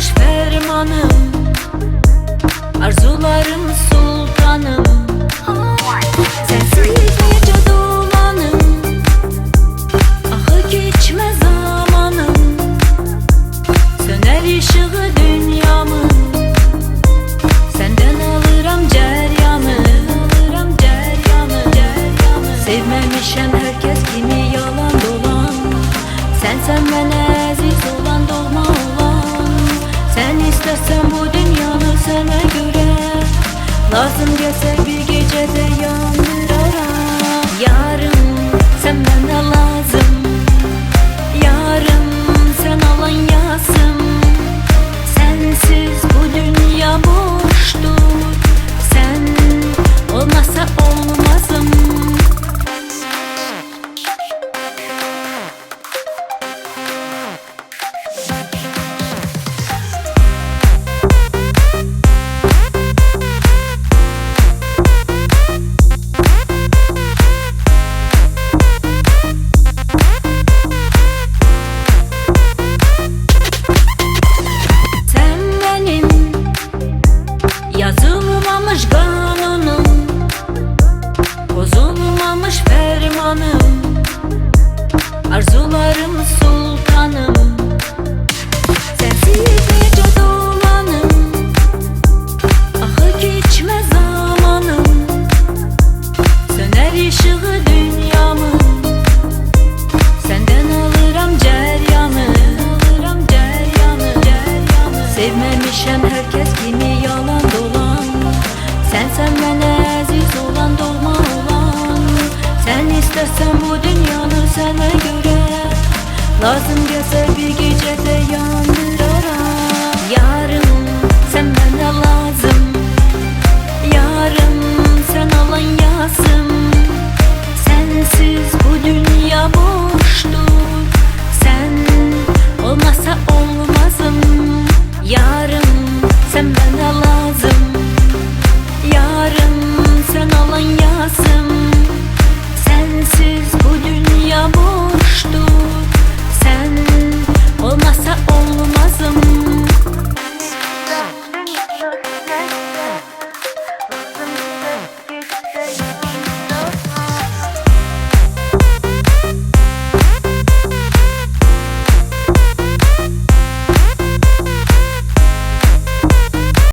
Bozulmamış fermanım Arzularım sultanım. Sensiz nice dumanım Ahı geçmez zamanım. Söner ışığı dünyamın Senden alırım ceryanı. Sevmemişem herkes kimi yalan dolan. Sen sen bana Lazım gelse bir Bozulmamış kanunum Bozulmamış fermanım Arzularım sultanım Sensiz gece dolanım Ahı geçme zamanım Söner ışığı dünyamın Senden alırım ceryanı. Sevmemişem herkes kimi sen mənə əziz olan, doğma olan. Sən istəsən bu dünyanı sənə görə Lazım gəlsə bir gecədə yandı